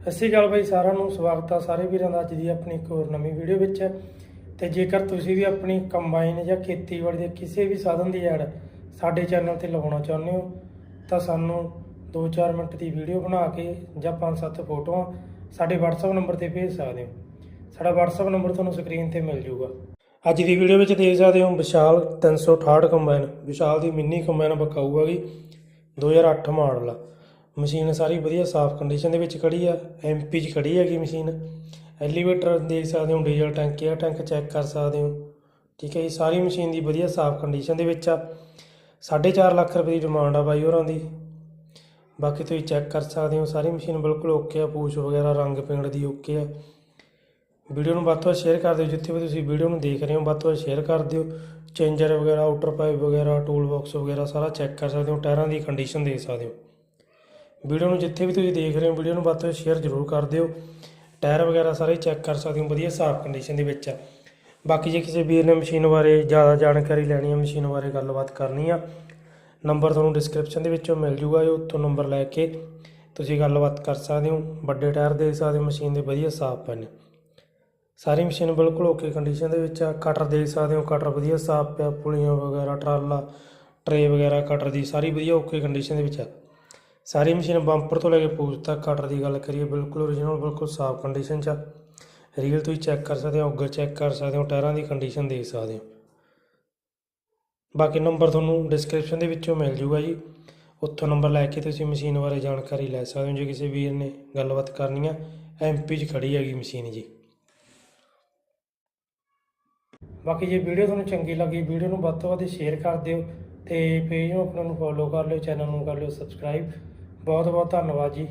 ਸਤਿ ਸ਼੍ਰੀ ਅਕਾਲ ਬਾਈ, ਸਾਰਿਆਂ ਨੂੰ ਸਵਾਗਤ ਆ ਸਾਰੇ ਵੀਰਾਂ ਦਾ ਅੱਜ ਦੀ ਆਪਣੀ ਇੱਕ ਹੋਰ ਨਵੀਂ ਵੀਡੀਓ ਵਿੱਚ। ਤੇ ਜੇਕਰ ਤੁਸੀਂ ਵੀ ਆਪਣੀ ਕੰਬਾਈਨ ਜਾਂ ਖੇਤੀਬਾੜੀ ਦੇ ਕਿਸੇ ਵੀ ਸਾਧਨ ਦੀ ਐਡ ਸਾਡੇ ਚੈਨਲ ਤੇ ਲਗਾਉਣਾ ਚਾਹੁੰਦੇ ਹੋ, ਤਾਂ ਸਾਨੂੰ 2-4 ਮਿੰਟ ਦੀ ਵੀਡੀਓ ਬਣਾ ਕੇ ਜਾਂ 5-7 ਫੋਟੋਆਂ ਸਾਡੇ WhatsApp ਨੰਬਰ ਤੇ ਭੇਜ ਸਕਦੇ ਹੋ। ਸਾਡਾ WhatsApp ਨੰਬਰ ਤੁਹਾਨੂੰ ਸਕਰੀਨ ਤੇ ਮਿਲ ਜਾਊਗਾ। ਅੱਜ ਦੀ ਵੀਡੀਓ ਵਿੱਚ ਦੇਖ ਸਕਦੇ ਹੋ ਵਿਸ਼ਾਲ 368 ਕੰਬਾਈਨ, ਵਿਸ਼ਾਲ ਦੀ ਮਿੰਨੀ ਕੰਬਾਈਨ ਬਕਾਊ ਹੈਗੀ 2008 ਮਾਡਲ। ਆ ਮਸ਼ੀਨ ਸਾਰੀ ਵਧੀਆ ਸਾਫ਼ ਕੰਡੀਸ਼ਨ ਦੇ ਵਿੱਚ ਖੜੀ ਆ ਐਮਪੀ 'ਚ ਖੜੀ ਹੈਗੀ ਮਸ਼ੀਨ। ਐਲੀਵੇਟਰ ਦੇਖ ਸਕਦੇ ਹੋ ਡੀਜ਼ਲ ਟੈਂਕੀ ਆ ਟੈਂਕ ਚੈੱਕ ਕਰ ਸਕਦੇ ਹੋ। ਠੀਕ ਹੈ ਜੀ, ਸਾਰੀ ਮਸ਼ੀਨ ਦੀ ਵਧੀਆ ਸਾਫ਼ ਕੰਡੀਸ਼ਨ ਦੇ ਵਿੱਚ ਆ। 4.5 ਲੱਖ ਰੁਪਏ ਦੀ ਡਿਮਾਂਡ ਆ ਬਾਈ ਹੋਰਾਂ ਦੀ। ਬਾਕੀ ਤੁਸੀਂ ਚੈੱਕ ਕਰ ਸਕਦੇ ਹੋ, ਸਾਰੀ ਮਸ਼ੀਨ ਬਿਲਕੁਲ ਓਕੇ ਆ, ਪੂਛ ਵਗੈਰਾ, ਰੰਗ ਪੇਂਟ ਦੀ ਓਕੇ ਆ। ਵੀਡੀਓ ਨੂੰ ਵੱਧ ਤੋਂ ਵੱਧ ਸ਼ੇਅਰ ਕਰ ਦਿਓ, ਜਿੱਥੇ ਵੀ ਤੁਸੀਂ ਵੀਡੀਓ ਨੂੰ ਦੇਖ ਰਹੇ ਹੋ, ਵੱਧ ਤੋਂ ਵੱਧ ਸ਼ੇਅਰ ਕਰ ਦਿਓ। ਚੇਂਜਰ ਵਗੈਰਾ ਆਊਟਰ ਪਾਈਪ ਵਗੈਰਾ ਟੂਲ ਬਾਕਸ ਵਗੈਰਾ ਸਾਰਾ ਚੈੱਕ ਕਰ ਸਕਦੇ ਹੋ, ਟਾਇਰਾਂ ਦੀ ਕੰਡੀਸ਼ਨ ਦੇਖ ਸਕਦੇ ਹੋ। ਵੀਡੀਓ ਨੂੰ ਜਿੱਥੇ ਵੀ ਤੁਸੀਂ ਦੇਖ ਰਹੇ ਹੋ, ਵੀਡੀਓ ਨੂੰ ਵੱਧ ਤੋਂ ਵੱਧ ਸ਼ੇਅਰ ਜ਼ਰੂਰ ਕਰ ਦਿਓ। ਟਾਇਰ ਵਗੈਰਾ ਸਾਰੇ ਚੈੱਕ ਕਰ ਸਕਦੇ ਹੋ ਵਧੀਆ ਸਾਫ਼ ਕੰਡੀਸ਼ਨ ਦੇ ਵਿੱਚ। ਆ ਬਾਕੀ ਜੇ ਕਿਸੇ ਵੀਰ ਨੇ ਮਸ਼ੀਨ ਬਾਰੇ ਜ਼ਿਆਦਾ ਜਾਣਕਾਰੀ ਲੈਣੀ ਹੈ ਮਸ਼ੀਨ ਬਾਰੇ ਗੱਲਬਾਤ ਕਰਨੀ ਆ ਨੰਬਰ ਤੁਹਾਨੂੰ ਡਿਸਕ੍ਰਿਪਸ਼ਨ ਦੇ ਵਿੱਚੋਂ ਮਿਲ ਜੂਗਾ ਜੋ ਉੱਥੋਂ ਨੰਬਰ ਲੈ ਕੇ ਤੁਸੀਂ ਗੱਲਬਾਤ ਕਰ ਸਕਦੇ ਹੋ। ਵੱਡੇ ਟਾਇਰ ਦੇਖ ਸਕਦੇ ਹੋ ਮਸ਼ੀਨ ਦੇ ਵਧੀਆ ਸਾਫ਼ ਪਏ ਨੇ ਸਾਰੀ ਮਸ਼ੀਨ ਬਿਲਕੁਲ ਓਕੇ ਕੰਡੀਸ਼ਨ ਦੇ ਵਿੱਚ ਆ ਕਟਰ ਦੇਖ ਸਕਦੇ ਹੋ ਕਟਰ ਵਧੀਆ ਸਾਫ਼ ਪਿਆ, ਪੁਲੀਆਂ ਵਗੈਰਾ, ਟਰਾਲਾ ਟਰੇ ਵਗੈਰਾ ਕਟਰ ਦੀ ਸਾਰੀ ਵਧੀਆ ਓਕੇ ਕੰਡੀਸ਼ਨ ਦੇ ਵਿੱਚ ਆ। ਸਾਰੀ ਮਸ਼ੀਨ ਬੰਪਰ ਤੋਂ ਲੈ ਕੇ ਪੂਛ ਤੱਕ ਕਟਰ ਦੀ ਗੱਲ ਕਰੀਏ, ਬਿਲਕੁਲ ਓਰੀਜਨਲ ਬਿਲਕੁਲ ਸਾਫ਼ ਕੰਡੀਸ਼ਨ 'ਚ ਆ। ਰੀਲ ਤੁਸੀਂ ਚੈੱਕ ਕਰ ਸਕਦੇ ਹੋ ਉੱਗਰ ਚੈੱਕ ਕਰ ਸਕਦੇ ਹੋ, ਟਾਇਰਾਂ ਦੀ ਕੰਡੀਸ਼ਨ ਦੇਖ ਸਕਦੇ ਹੋ। ਬਾਕੀ ਨੰਬਰ ਤੁਹਾਨੂੰ ਡਿਸਕ੍ਰਿਪਸ਼ਨ ਦੇ ਵਿੱਚੋਂ ਮਿਲ ਜੂਗਾ ਜੀ। ਉੱਥੋਂ ਨੰਬਰ ਲੈ ਕੇ ਤੁਸੀਂ ਮਸ਼ੀਨ ਬਾਰੇ ਜਾਣਕਾਰੀ ਲੈ ਸਕਦੇ ਹੋ, ਜੇ ਕਿਸੇ ਵੀਰ ਨੇ ਗੱਲਬਾਤ ਕਰਨੀ ਆ ਐਮਪੀ 'ਚ ਖੜੀ ਹੈਗੀ ਮਸ਼ੀਨ ਜੀ। ਬਾਕੀ ਜੇ ਵੀਡੀਓ ਤੁਹਾਨੂੰ ਚੰਗੀ ਲੱਗੀ, ਵੀਡੀਓ ਨੂੰ ਵੱਧ ਤੋਂ ਵੱਧ ਸ਼ੇਅਰ ਕਰ ਦਿਓ ਤੇ ਪੇਜ ਨੂੰ ਆਪਣਾ ਨੂੰ ਫੋਲੋ ਕਰ ਲਿਓ ਚੈਨਲ ਨੂੰ ਕਰ ਲਿਓ ਸਬਸਕ੍ਰਾਈਬ ਬਹੁਤ ਬਹੁਤ ਧੰਨਵਾਦ ਜੀ।